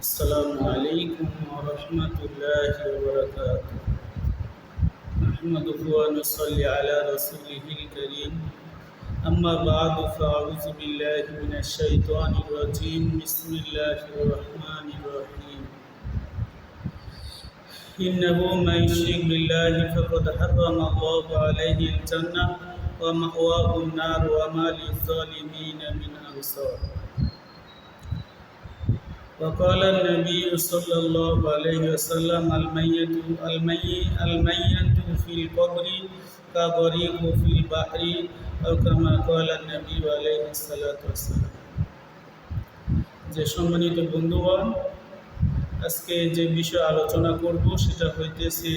السلام عليكم ورحمة الله وبركاته. نحمده ونصلي على رسوله الكريم. أما بعد فأعوذ بالله من الشيطان الرجيم. بسم الله الرحمن الرحيم. إنه من يشرك بالله فقد حرم الله عليه الجنة ومأواه النار وما للظالمين من أنصار. وقال النبي صلى الله عليه وسلم الميت الميت الميت في القبر كغريق في البحر أو كما قال النبي عليه الصلاة والسلام যে সম্মানিত বন্ধুগণ আজকে যে বিষয় আলোচনা করব সেটা হইতেছে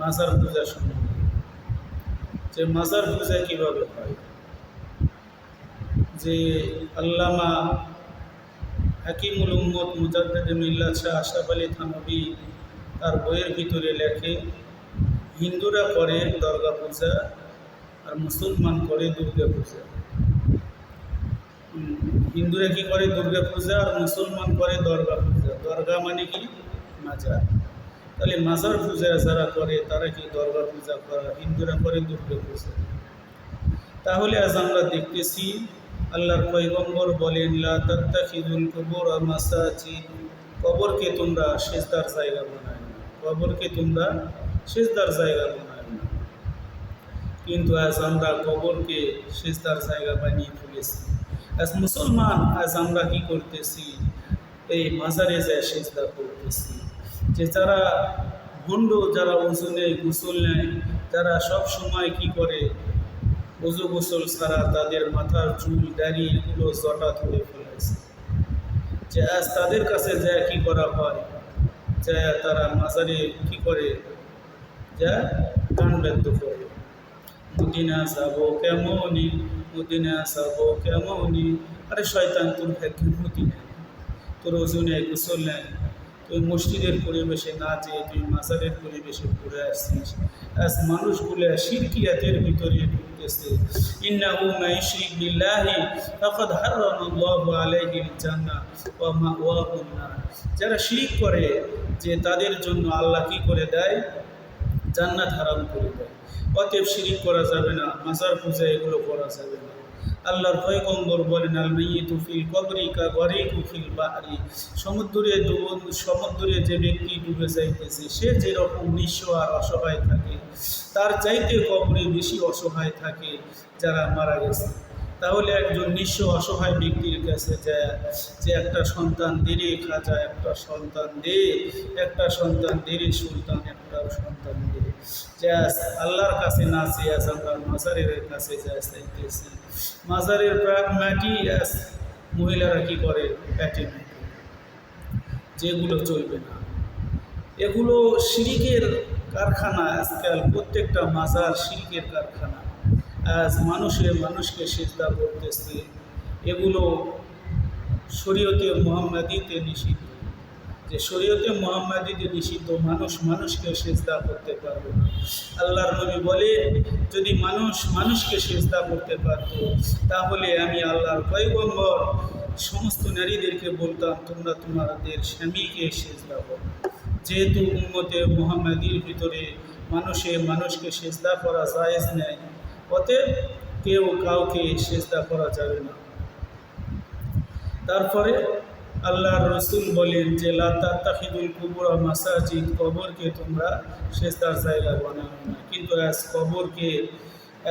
মাজার পূজা সম্বন্ধে যে মাজার পূজা কিভাবে হয় যে আল্লামা হাকিমুল উম্মত মুজাদ্দেদ মিল্লাত শাহ আশরাফ আলী থানবী তার বইয়ের ভিতরে লেখে, হিন্দুরা করে দর্গা পূজা আর মুসলমান করে দুর্গা পূজা। হিন্দুরা কি করে দুর্গা পূজা আর মুসলমান করে দর্গা পূজা? দর্গা মানে কি? মাজার। তাহলে মাজার পূজা যারা করে, তারা কি দর্গা পূজা করে? হিন্দুরা করে দুর্গা পূজা। তাহলে আজ আমরা দেখতেছি আল্লাহর পয়গম্বর বলেন কুবুর কবরকে তোমরা সেজদার জায়গা বানায় কবরকে তোমরা সেজদার জায়গা বানায় কিন্তু আজ আমরা কবরকে সেজদার জায়গা বানিয়ে ফেলেছি। আজ মুসলমান, আজ আমরা কি করতেছি? এই মাজারে যায় সেজদা করতেছি। যে যারা ভণ্ড যারা ওজনে গোসল নেয়, তারা সব সময় কি করে? উজু গোসল ছাড়া তাদের মাথার চুল দাড়ি এগুলো জটা ধরে ফেলেছে। যে আজ তাদের কাছে যা কি করা হয়? যা তারা মাজারে কি করে? যা ব্যক্ত করে মদিনা যাব কেমনই? মদিনা যাব কেমনই? আরে শয়তান তোর ভাগ্য মদিনা তোর ওজনে গোসল নেয়। তুই মসজিদের পরিবেশে না যেয়ে তুই মাজারের পরিবেশে ঘুরে আসছিস। আজ মানুষগুলো শিরকিয়াতের ভিতরে ঢুকতেছে। ইন্নাহু মাইশরিক বিল্লাহি, ফাকাদ হারামাল্লাহু আলাইহিল জান্নাহ ওয়া মাওয়াহুন নার। যারা শিরক করে যে তাদের জন্য আল্লাহ কি করে দেয়? জান্নাত হারাম করে দেয়। অতএব শিরিক করা যাবে না, মাজার পূজা এগুলো করা যাবে না। আল্লাহর পয়গম্বর বলেন, আল মাইয়িতু ফিল কবরি কা গরিকু ফিল বাহরি। সমুদ্রে সমুদ্রে যে ব্যক্তি ডুবে যাইতেছে, সে যেরকম নিঃস্ব আর অসহায় থাকে, তার চাইতে কবরে বেশি অসহায় থাকে যারা মারা গেছে। তাহলে একজন নিঃস্ব অসহায় ব্যক্তির কাছে যায়, যে একটা সন্তান দেরে খাজা, একটা সন্তান দে একটা সন্তান দেরে সুলতান, একটা সন্তান দে আল্লাহর কাছে না চেয়ে আজ মাজারের কাছে যায় চাইতেছি মাজারের মাটি আজ মহিলারা কি করে? প্যাটে যেগুলো চলবে না। এগুলো শিরিকের কারখানা আজকাল, প্রত্যেকটা মাজার শিরিকের কারখানা। আজ মানুষে মানুষকে সিজদা করতেছে। এগুলো শরীয়তে মোহাম্মদীতে নিষিদ্ধ। যে শরীয়তে মোহাম্মদীতে নিষিদ্ধ মানুষ মানুষকে সেজদা করতে পারবে আল্লাহর নবী বলে, যদি মানুষ মানুষকে সেজদা করতে পারত, তাহলে আমি আল্লাহর পয়গম্বর সমস্ত নারীদেরকে বলতাম, তোমরা তোমাদের স্বামীকে সেজদা করো। যেহেতু উম্মতে মোহাম্মদীর ভিতরে মানুষে মানুষকে সেজদা করা জায়েজ নেয় অতএব কেউ কাউকে সেজদা করা যাবে না। তারপরে আল্লাহর রসুল বলেন যে লাতাখিদুল কুবুরা মাসাজিদ কবরকে তোমরা সেজদার জায়গা বানাও না। কিন্তু আজ কবরকে,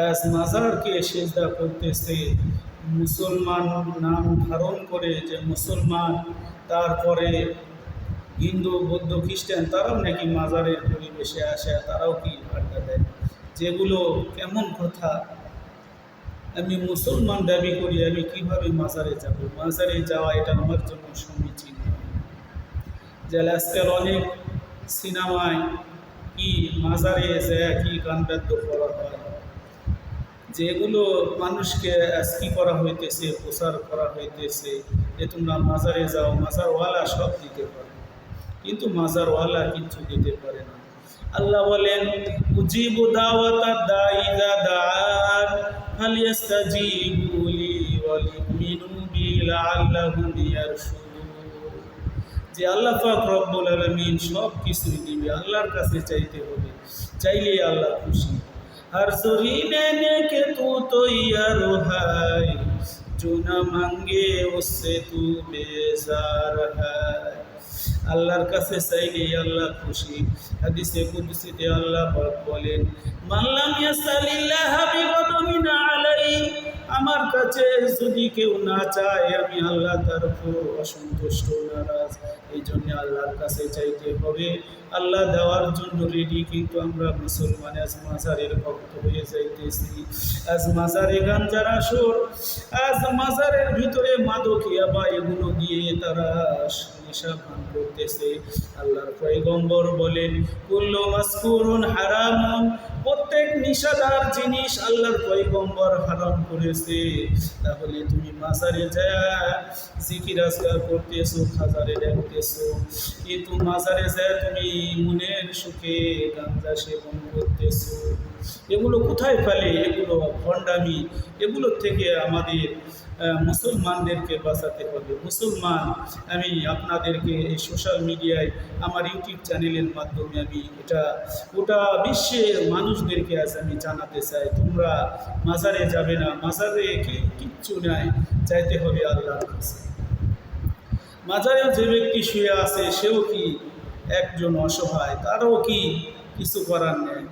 আজ মাজারকে সেজদা করতেছে মুসলমান নাম ধারণ করে যে মুসলমান, তারপরে হিন্দু, বৌদ্ধ, খ্রিস্টান, তারাও নাকি মাজারের পরিবেশে আসে, তারাও কি আড্ডা দেয়? যেগুলো কেমন কথা আমি মুসলমান দাবি করি, আমি কীভাবে মাজারে যাব? মাজারে যাওয়া এটা আমার জন্য সমীচীন। যে আজকাল অনেক সিনেমায় কি মাজারে যায়, কি গান বাদ্য করা হয়। যেগুলো মানুষকে কি করা হইতেছে, প্রচার করা হইতেছে, যে তোমরা মাজারে যাও, মাজারওয়ালা সব দিতে পারে। কিন্তু মাজারওয়ালা কিচ্ছু দিতে পারে না। আল্লাহ বলেন, উজিবু দাওয়াতা ফালিয়াস্তাজিবু লি ওয়ালিউমিনু বি লাআল্লাহুম ইয়ারশুদুন যে আল্লাহ পাক রব্বুল আলমিন সব কিছুই দিবে আল্লাহর কাছে চাইতে হবে চাইলেই আল্লাহ খুশি हर सुरी देने के तू तो यार है जो न मांगे उससे तू बेजार है আল্লাহর কাছে চাইলে আল্লাহ খুশি হাদিসে কুদসিতে আল্লাহ পাক বলেন মাল্লাম ইয়াসালিল্লাহ বিগদমিন আলাই আমার যদি কেউ না চায়, আমি আল্লাহ তার উপর অসন্তুষ্ট নারাজ। এই জন্য আল্লাহর কাছে চাইতে হবে। আল্লাহ দেওয়ার জন্য রেডি কিন্তু আমরা মুসলমান আজ মাজারের ভক্ত হয়ে যাইতেছি। আজ মাজারে গাঞ্জার আসর আজ মাজারের ভিতরে মাদকিয়া বা এগুলো দিয়ে তারা নেশা পান করতেছে। আল্লাহর পয়গম্বর বলেন, কুল্লু মাসকুরুন হারামুন প্রত্যেক নিশাদার জিনিস আল্লাহর পয়গম্বর হারাম করেছে। তাহলে তুমি মাজারে যায় জিকির আজকার করতেছো, খাজারে দেখতেছো কিন্তু মাজারে যায় তুমি মনের সুখে গাঞ্জা সেবন করতেছো। এগুলো কোথায় ফেলে এগুলো ভণ্ডামি। এগুলোর থেকে আমাদের মুসলমানদেরকে বাঁচাতে হবে। মুসলমান, আমি আপনাদেরকে এই সোশ্যাল মিডিয়ায় আমার ইউটিউব চ্যানেলের মাধ্যমে আমি এটা, গোটা বিশ্বের মানুষদেরকে আজ আমি জানাতে চাই, তোমরা মাজারে যাবে না। মাজারে কিচ্ছু নাই। চাইতে হবে আল্লাহর কাছে মাজারে যে ব্যক্তি শুয়ে আছে, সেও কি একজন অসহায়? তারও কি কিছু করার নেই?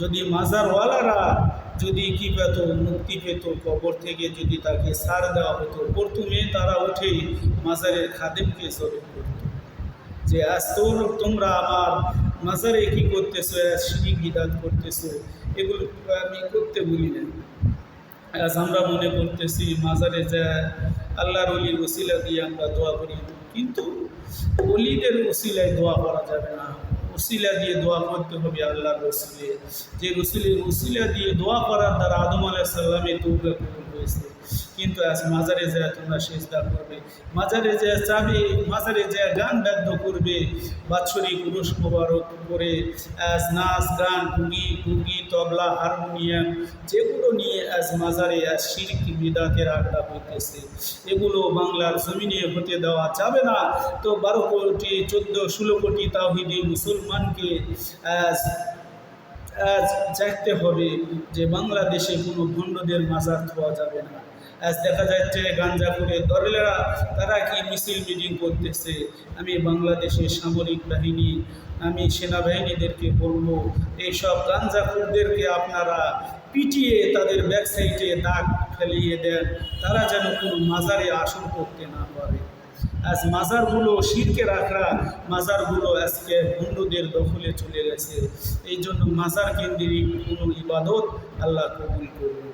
যদি মাজারওয়ালারা যদি কি পেত, মুক্তি পেত, কবর থেকে যদি তাকে সার দেওয়া হতো, প্রথমে তারা উঠেই মাজারের খাদেমকে স্মরণ করত যে, আজ তোর তোমরা আমার মাজারে কি করতেছো? শিরিক বিদাত করতেছো? এগুলো আমি করতে বলি না আজ আমরা মনে করতেছি, মাজারে যা আল্লাহর অলির ওসিলা দিয়ে আমরা দোয়া করি। কিন্তু অলিদের ওসিলায় দোয়া করা যাবে না। ওসিলা দিয়ে দোয়া করতে হবে আল্লাহর রসুলে যে রসুলের ওসিলা দিয়ে দোয়া করার দ্বারা আদম আলাহ সাল্লামের দৌড়া কবুল হয়েছে। কিন্তু আজ মাজারে যায় তোমরা সেজদা করবে। মাজারে যায় চাবে মাজারে যায় গান বাদ্য করবে। বাৎসরিক পুরুষ করে আজ নাচ, গান টুঙ্গি টুঙ্গি তবলা হারমোনিয়াম যেগুলো নিয়ে আজ মাজারে আজ শিরকি বিদাতের আড্ডা হইতেছে, এগুলো বাংলার জমিনে হতে দেওয়া যাবে না। তো বারো কোটি, চোদ্দ, ষোলো কোটি তাহিদি মুসলমানকে আজ আজ চাইতে হবে যে বাংলাদেশে কোনো ভণ্ডদের মাজার ধোয়া যাবে না। আজ দেখা যাচ্ছে গাঞ্জা করে তারা কি মিছিল মিটিং করতেছে? আমি বাংলাদেশের সামরিক বাহিনী, আমি সেনাবাহিনীদেরকে বলব, এইসব গাঞ্জাখোরদেরকে আপনারা পিটিয়ে তাদের ব্যাক সাইডে দাগ ফেলিয়ে দেন। তারা যেন কোনো মাজারে আসন করতে না পারে। আজ মাজারগুলো শিরকে রাখা মাজারগুলো আজকে হিন্দুদের দখলে চলে গেছে। এই জন্য মাজার কেন্দ্রিক কোনো ইবাদত আল্লাহ কবুল করবে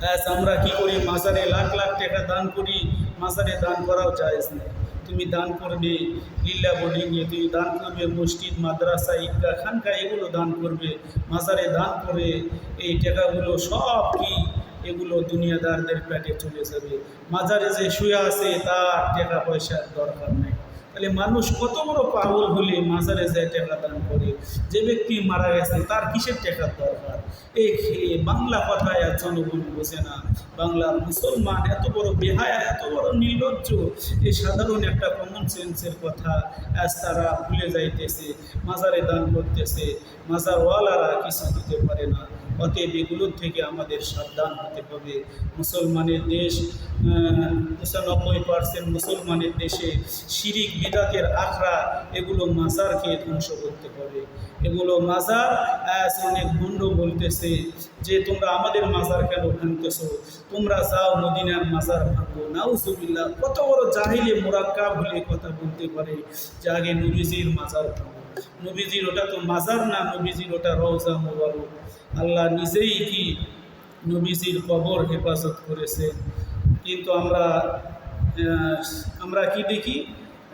না। আমরা কি করি? মাজারে লাখ লাখ টাকা দান করি। মাজারে দান করাও জায়েজ নেই। তুমি দান করবে লিল্লা বোর্ডিংয়ে তুমি দান করবে, মসজিদ, মাদ্রাসা, ঈদগাহ খানকা এগুলো দান করবে। মাজারে দান করে এই টাকাগুলো সব কি? এগুলো দুনিয়াদারদের পেটে চলে যাবে। মাজারে যে শুয়ে আছে, তার টাকা পয়সার দরকার নেই। তাহলে মানুষ কত বড় পাগল হলে মাজারে যায় টাকা দান করে? যে ব্যক্তি মারা গেছে, তার কিসের টাকার দরকার? এই বাংলা কথায় জনগণ বোঝে না। বাংলার মুসলমান এত বড় বেহায়া, এত বড় নির্লজ্জ সাধারণ একটা কমন সেন্সের কথা আজ তারা ভুলে যাইতেছে, মাজারে দান করতেছে, মাজারওয়ালারা কিছু দিতে পারে না। অতএব এগুলোর থেকে আমাদের সাবধান হতে হবে। মুসলমানের দেশ পঁচানব্বই পার্সেন্ট মুসলমানের দেশে শিরিক, বিদাতের আখড়া, এগুলো মাজারকে ধ্বংস করতে হবে। এগুলো মাজার অনেক ভণ্ড বলতেছে যে তোমরা আমাদের মাজার কেন ভাঙতেছো? তোমরা যাও মদিনার মাজার ভাঙবো নাউজুবিল্লাহ, কত বড় জাহিলে মোরাক্কা বলে কথা বলতে পারে যে আগে নবীজির মাজার ভাঙবো নবীজির ওটা তো মাজার না, নবীজির ওটা রওজা মোবারক। আল্লাহ নিজেই কি নবীজির কবর হেফাজত করেছে। কিন্তু আমরা আমরা কি দেখি?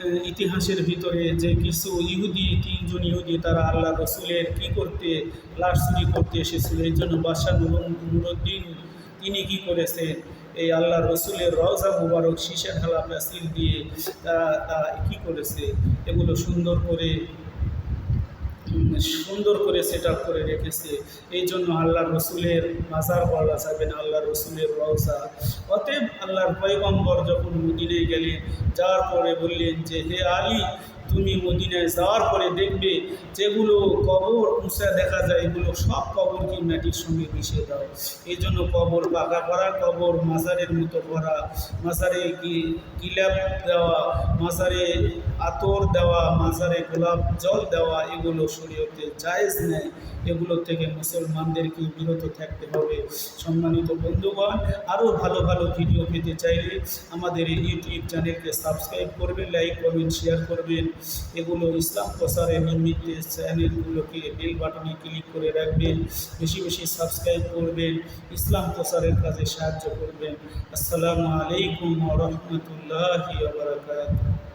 ইতিহাসের ভিতরে যে কিছু ইহুদি, তিনজন ইহুদি, তারা আল্লাহ রসুলের কি করতে, লাশ চুরি করতে এসেছিল, এই জন্য বাদশাহ নুর- নুরুদ্দিন, তিনি কি করেছেন এই আল্লাহ রসুলের রওজা মুবারক শীষে ঢালা প্যাসিল দিয়ে তারা তা, কী করেছে? এগুলো সুন্দর করে সুন্দর করে সেট করে রেখেছে। এই জন্য আল্লাহ রসুলের মাজার বলা যাবে না আল্লাহ রসুলের রওজা অতএব আল্লাহর পয়গম্বর যখন মদিনায় গেলেন, যাওয়ার পরে বললেন যে, হে আলী, তুমি মদিনায় যাওয়ার পরে দেখবে যেগুলো কবর উঁচা দেখা যায়, এগুলো সব কবর কি মাটির সঙ্গে মিশিয়ে দাও। এই জন্য কবর পাকা করা কবর মাজারের মতো করা মাজারে গিলাপ দেওয়া, মাজারে আতর দেওয়া, মাজারে গোলাপ জল দেওয়া, এগুলো শরীয়তে জায়েজ নেই। এগুলো থেকে মুসলমানদেরকে বিরত থাকতে হবে। সম্মানিত বন্ধুগণ আরও ভালো ভালো ভিডিও পেতে চাইলে আমাদের এই ইউটিউব চ্যানেলকে সাবস্ক্রাইব করবেন লাইক করবেন শেয়ার করবেন। এগুলো ইসলাম প্রসারে নিমিত্ত চ্যানেলগুলোকে বেল বাটনে ক্লিক করে রাখবেন। বেশি বেশি সাবস্ক্রাইব করবেন। ইসলাম প্রসারের কাজে সাহায্য করবেন। আসসালামু আলাইকুম রহমতুল্লাহি বারাকাতুহু।